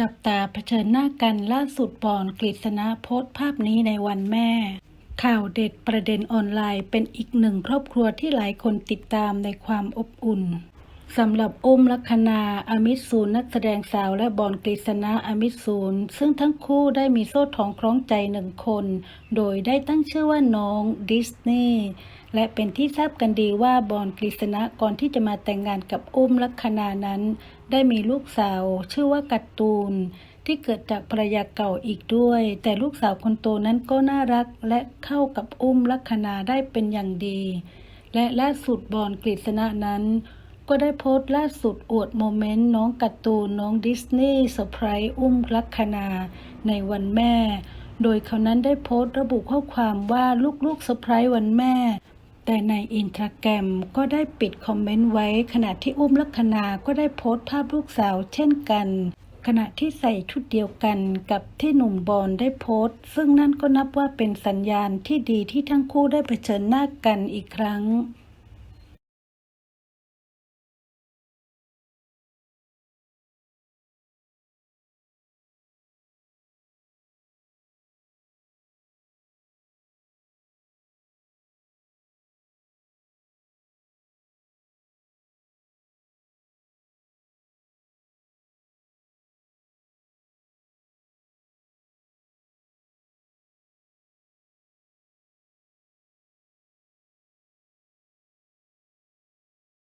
จับตาเผชิญหน้ากันล่าสุดบอนกฤษณะโพสต์ภาพนี้ในวันแม่ ข่าวเด็ดประเด็นออนไลน์เป็นอีกหนึ่งครอบครัวที่หลายคนติดตามในความอบอุ่น สำหรับอุ้มลัคนาอมิตศูนนักแสดงสาวและบอนกฤษณะอมิตศูนซึ่งทั้งคู่ได้มีโซ่ทองคล้องใจหนึ่งคน โดยได้ตั้งชื่อว่าน้องดิสนีย์และเป็นที่ทราบกันดีว่าบอนกฤษณะก่อนที่จะมาแต่งงานกับอุ้มลัคนานั้น ได้มีลูกสาวชื่อว่าการ์ตูน ที่เกิดจากภรรยาเก่าอีกด้วย แต่ลูกสาวคนโตนั้นก็น่ารักและเข้ากับอุ้มลัคนาได้เป็นอย่างดี และล่าสุดบอนกฤษณะนั้น ก็ได้โพสต์ล่าสุดอวดโมเมนต์น้องการ์ตูนน้องดิสนีย์เซอร์ไพรส์อุ้มลักคนาในวันแม่ โดยเขานั้นได้โพสต์ระบุข้อความว่าลูกๆเซอร์ไพรส์วันแม่ แต่ในอินสตาแกรมก็ได้ปิดคอมเมนต์ไว้ ขณะที่อุ้มลักคนาก็ได้โพสต์ภาพลูกสาวเช่นกันขณะที่ใส่ชุดเดียวกันกับที่หนุ่มบอลได้โพสต์ ซึ่งนั่นก็นับว่าเป็นสัญญาณที่ดีที่ทั้งคู่ได้เผชิญหน้ากันอีกครั้ง